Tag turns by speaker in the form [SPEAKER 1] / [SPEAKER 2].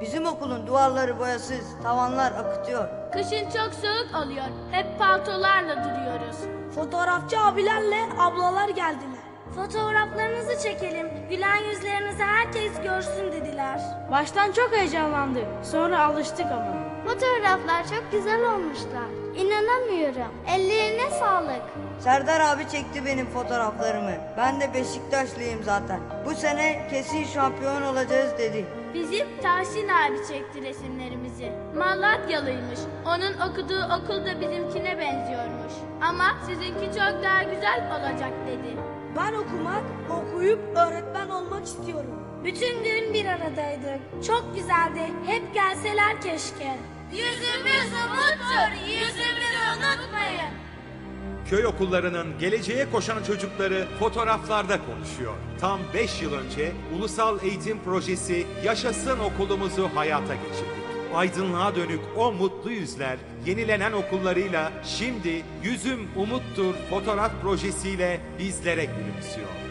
[SPEAKER 1] Bizim okulun duvarları boyasız, tavanlar akıtıyor.
[SPEAKER 2] Kışın çok soğuk oluyor. Hep paltolarla duruyoruz.
[SPEAKER 3] Fotoğrafçı abilerle ablalar geldiler.
[SPEAKER 4] Fotoğraflarınızı çekelim. Gülen yüzlerinizi herkes görsün dediler.
[SPEAKER 3] Baştan çok heyecanlandı. Sonra alıştık ama.
[SPEAKER 4] Fotoğraflar çok güzel olmuşlar. İnanamıyorum. Ellerine sağlık.
[SPEAKER 1] Serdar abi çekti benim fotoğraflarımı. Ben de Beşiktaşlıyım zaten. Bu sene kesin şampiyon olacağız dedi.
[SPEAKER 2] Bizim Tahsin abi çekti resimlerimizi. Malatyalıymış. Onun okuduğu okul da bizimkine benziyormuş. Ama sizinki çok daha güzel olacak dedi.
[SPEAKER 3] Ben okumak, okuyup öğretmen olmak istiyorum.
[SPEAKER 4] Bütün gün bir aradaydık. Çok güzeldi. Hep gelseler keşke. Yüzümüz umuttur. Yüzümüzü unutmayın.
[SPEAKER 5] Köy okullarının geleceğe koşan çocukları fotoğraflarda konuşuyor. Tam 5 yıl önce Ulusal Eğitim Projesi Yaşasın Okulumuzu hayata geçirdik. Aydınlığa dönük o mutlu yüzler yenilenen okullarıyla şimdi Yüzüm Umuttur fotoğraf projesiyle bizlere gülümsüyor.